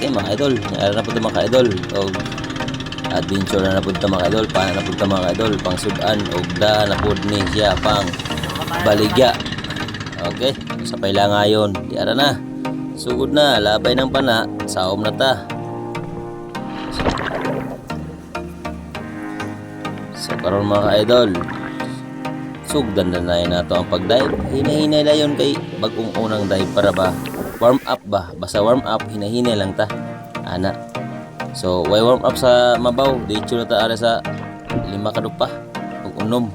Okay mga idol, nara na po ito mga idol. O adventure na na po ito mga idol. Paano na po ito mga idol. Pang sudan o da na po ni siya pang baligya. Okay, sa paila ngayon. Di ara na. Sugod na, labay ng pana. Saom na ta. So karon mga idol, sugdan na na nato ang pag-dive. Hinahinay na yun kay bagong unang dive para ba warm up ba? Basta warm up, hinahinay lang ta. Ana. So, way warm up sa mabaw. Dicho na ta ara sa lima kadupa. Ug unom.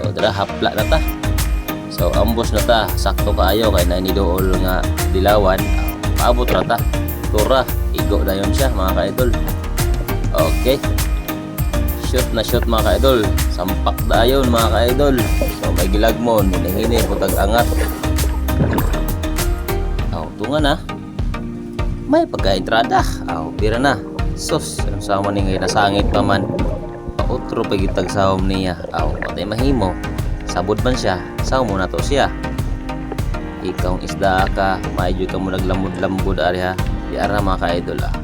So, dara hapla na ta. So, ambos na ta. Sakto kaayo kay na ni dool nga dilawan. Paabot na ta. Tura, igo dayon siya mga ka-idol. Okay. Shoot na shoot mga ka-idol. Sampak dayon mga ka-idol. So, may gilagmon. Hinihini, putag angat. Tunga na. May pagka-entrada. Aw, bira na. Sus, ang sama ni ngay nasangit pa man. Pautro pagitag sawom niya. Aw, patay mahimo. Sabod man siya. Saw mo na to siya. Ikaw ang isda ka. Maayod ka mo naglamod-lambod ari ha. Di ara mga ka-idol ah.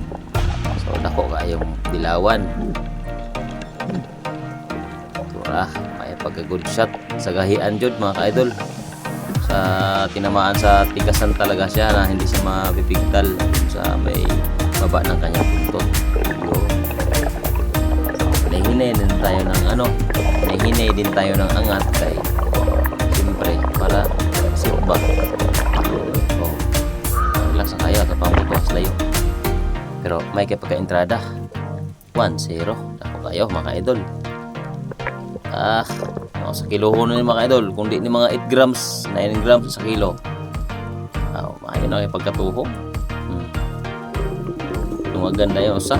So, dako kayong dilawan. Tura, may pagka-good shot sa gahian jud mga ka-idol sa tinamaan sa tigasan talaga siya na hindi siya mapipigtal sa may baba ng kanyang puntot. So, nahinay din tayo ng ano, nahinay din tayo ng angat kay siyempre para safe ba. Oh, relax na kayo at pambutuas layo. Pero may kay pagka-entrada. 1-0. Ako kayo mga idol. Ah, mga sa kilo na ni mga idol. Kung di ni mga 8 grams, 9 grams sa kilo. Ah, maayo na kayo pagkatuho. Hmm. Yung maganda yun sa.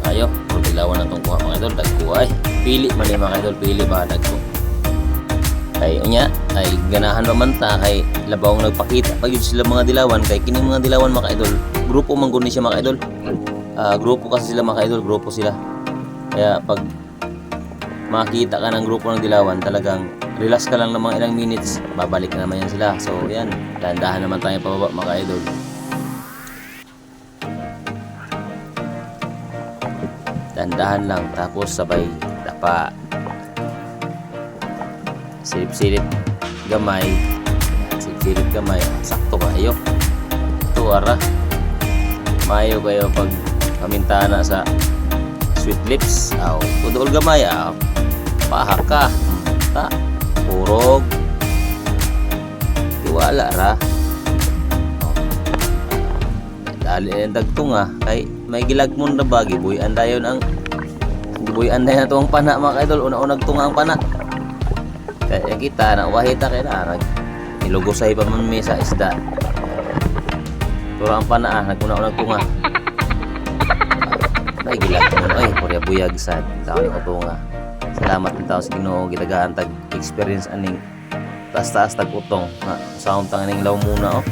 Kayo. Kung dilawan na itong kuha mga idol, dagko ay. Pili man yung mga idol, pili ba dagko kay unya ay ganahan pa man ta kay labaw nagpakita pag yun sila mga dilawan. Kay kining mga dilawan mga idol grupo man guni siya mga idol. Ah, grupo kasi sila mga idol grupo sila. Kaya pag makita ka ng grupo ng dilawan talagang relax ka lang ng mga ilang minutes babalik na naman yan sila. So yan dahan naman tayo pababa mga idol. Dahan lang tapos sabay dapa silip-silip gamay. Silip-silip gamay. Sakto kayo ito ara. Mayo kayo pag pamintana sa sweet lips. Aw tudol gamay aw paha ka. Ta. Purog. Tiwala ra. Dali ang dagtunga kay may gilagmon na ba? Gibuyan dayon ang gibuyan dayon na ang pana mga idol. Una-unag tunga ang pana kaya kita na wahita kay na nag nilugosay pa man mi sa isda. Pero ang panaa naguna unag tunga. Ay gilag mo ay purya buyag sad tao ni tunga. Salamat din tao sa Ginoo gitagaan tag experience aning taas-taas tag utong. Ha, sound tang aning law muna oh.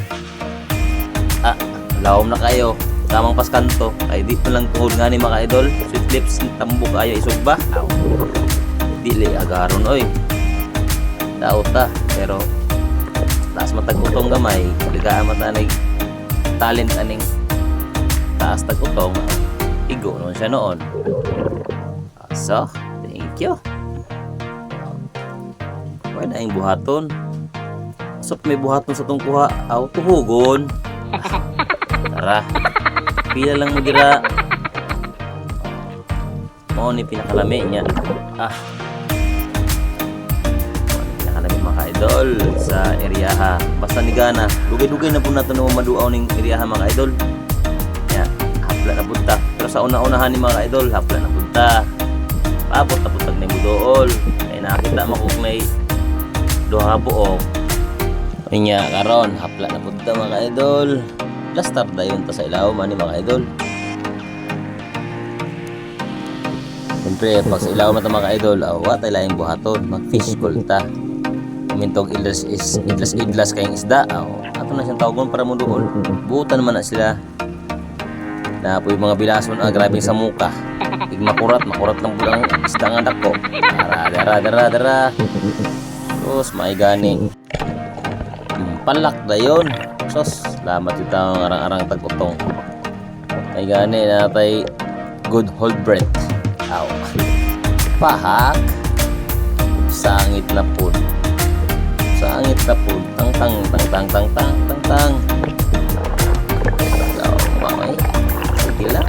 Ah, lawom na kayo. Tamang paskanto. Ay di pa lang tuhod nga ni mga idol. Sweet lips tambok ayo isugba. Dili agaron oy daot pero taas matagutong gamay ligaan matanig talent aning taas tagutong igo nun siya noon. So thank you. Pwede na yung buhaton. So may buhaton sa tong kuha. Aw tuhugon. Tara. Pila lang mo dira. Mo ni pinakalami niya. Ah idol sa area basta ni Gana dugay-dugay na po nato na maduaw ning area mga idol. Ya hapla na punta. Pero sa una-unahan ni mga idol hapla na punta. Paabot na puntag na mudool ay nakita mo kung may duha buok Inya karon hapla na punta mga idol. Lastar dayon ta sa ilaw man ni mga idol? Siyempre, pag sa ilaw man mga idol, awa tayo laing buhaton, mag-fish ta mintog idlas is idlas idlas kayong isda aw ato na siyang tawgon para mo doon buutan man na sila Na po yung mga bilason ah, grabe sa muka. Ig makurat, makurat lang po lang isda nga dako. Dara, dara, dara, dara. Sus, may gani. Palak na yun. Sus, salamat yung taong arang-arang tagutong. May gani na tay good hold breath. Aw. Pahak. Sangit na po. Sangit na po. Tang tang tang tang tang tang tang tang. Aw, mamay. Sige lang.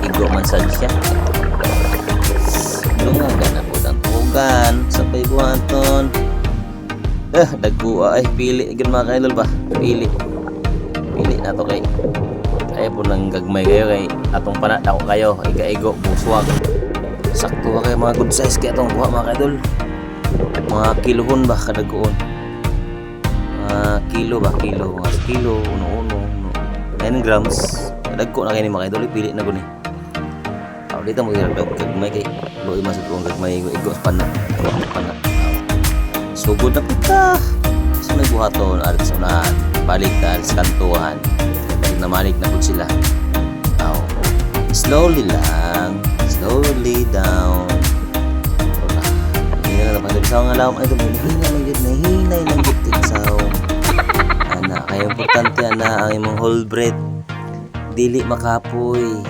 Igo man sad siya. Lungagan na po ng tugan sa paybuhaton. Eh, dagbuwa ay pili gyud mga kaidol ba? Pili. Pili na to kay ay po nang gagmay kayo kay atong pana kayo iga-igo buswag. Sakto kayo mga good size kaya atong kuha mga kaidol. Mga kilohon ba kadagoon? Mga kilo ba? Kilo. Mga kilo. Uno-uno. uno. 9 grams. Dagko na kayo ni mga kaidol. Pili na guni. Aw dito mo yung gagmay kay Luoy masud kong gagmay igo sa pana. Pana. Sugod na pita. Sa may buhaton arit sa unahan. Balik na arit sa kantuhan. Balik na po sila. Aw. Slowly lang. Slowly down. Na naman sa nga ay dumi. Hina lang yun. Nahinay lang yun. Tigsaw. Ana. Kaya importante ana ang imong whole breath. Dili makapoy.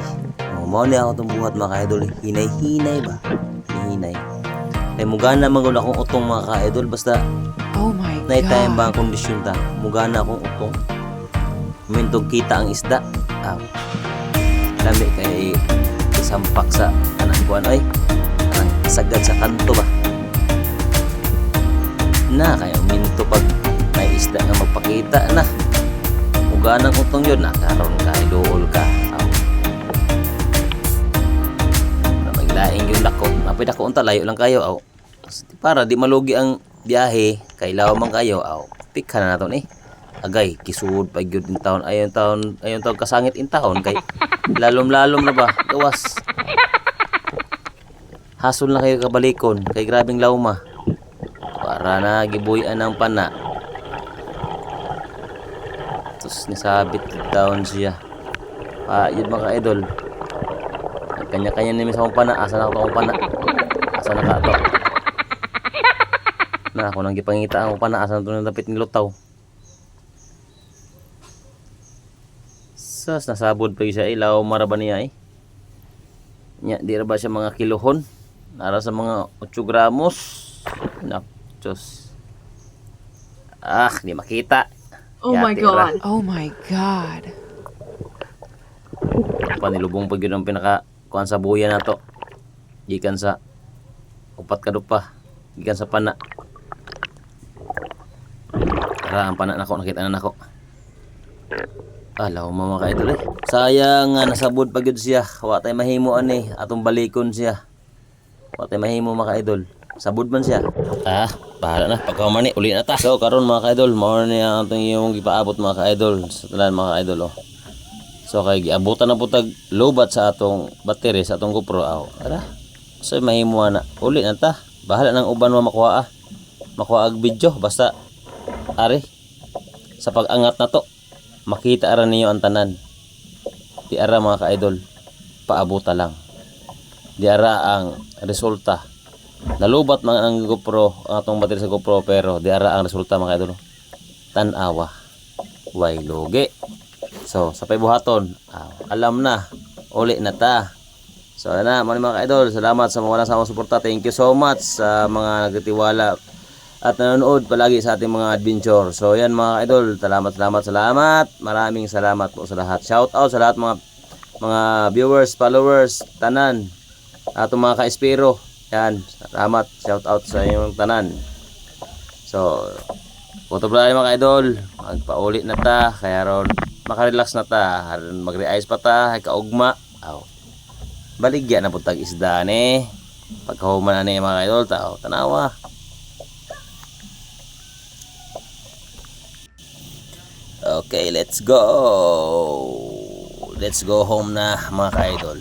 Oh, mao ni ako itong buhat mga ka-idol. Hinay-hinay ba? Hinay. Ay mugana man gud akong utong mga ka-idol basta Oh my god. ba ang kondisyon ta? Mugana akong utong. Mintog kita ang isda. Ah. Lami kay isampak sa kanang kuan ay. Kanang sagad sa kanto ba. Na kaya minto pag may isda nga magpakita na. Mugana ang utong yun. Nakaroon ka, idool ka. Ah. Na maglaing yung dako. Napay dako unta layo lang kayo. Aw. Para di malugi ang biyahe kay lawa man kayo aw pikha na naton eh agay kisud pa gyud in taon ayon taon ayon taon kasangit in taon kay lalom lalom na ba gawas hasol na kayo kabalikon kay grabing lawma para na gibuyan ng pana tus nisabit taon siya pa yun mga idol kanya-kanya ni sa pana asa na ako pana asa na ka to na ako nang gipangita ang panaasan to ng dapit ni Lutaw. Sas nasabod pa siya ilaw maraba niya eh. Nya di ba siya mga kilohon? Nara sa mga 8 gramos. Nak, Diyos. Ah, di makita. Oh my Yati ra. god. Oh my god. Panilubong pag yun ang pinaka kuan sa buya na to. Gikan sa upat ka pa. Gikan sa pana. Tara, ang pana nako nakita na nako. Alaw mo mga idol eh. Sayang nga nasabod pa gyud siya. Wa tay mahimo ani atong balikon siya. Wa tay mahimo mga idol. Sabod man siya. Ah, bahala na pagkaman ni uli na ta. So karon mga idol, mao ni ang atong imong gipaabot mga idol sa tanan mga idol oh. So kay giabutan na po tag lobat sa atong battery sa atong GoPro aw. Ara. So mahimo na uli na ta. Bahala nang uban mo makuha ah. Makuha ag video basta ari sa pag-angat na to makita ara ninyo ang tanan. Di ara mga ka-idol paabuta lang. Di ara ang resulta. Nalubat man ang GoPro, atong battery sa GoPro pero di ara ang resulta mga ka-idol. Tanawa. Way lugi. So, sa paybuhaton, ah, alam na, uli na ta. So, ano na, mga ka-idol, salamat sa mga walang samang suporta. Thank you so much sa mga nagtitiwala at nanonood palagi sa ating mga adventure. So, yan mga ka-idol, salamat, salamat, salamat. Maraming salamat po sa lahat. Shout out sa lahat mga mga viewers, followers, tanan. Atong mga ka-espiro. Yan, salamat. Shout out sa inyong tanan. So, Puto pa tayo mga idol. Magpauli na ta. Kaya ron, makarelax na ta. Haron Magre-ice pa ta. Ay kaugma. Aw. Baligya na po tag isda ni. Pagkahuman na ni mga idol. Tao, tanawa. Okay, let's go. Let's go home na mga ka-idol.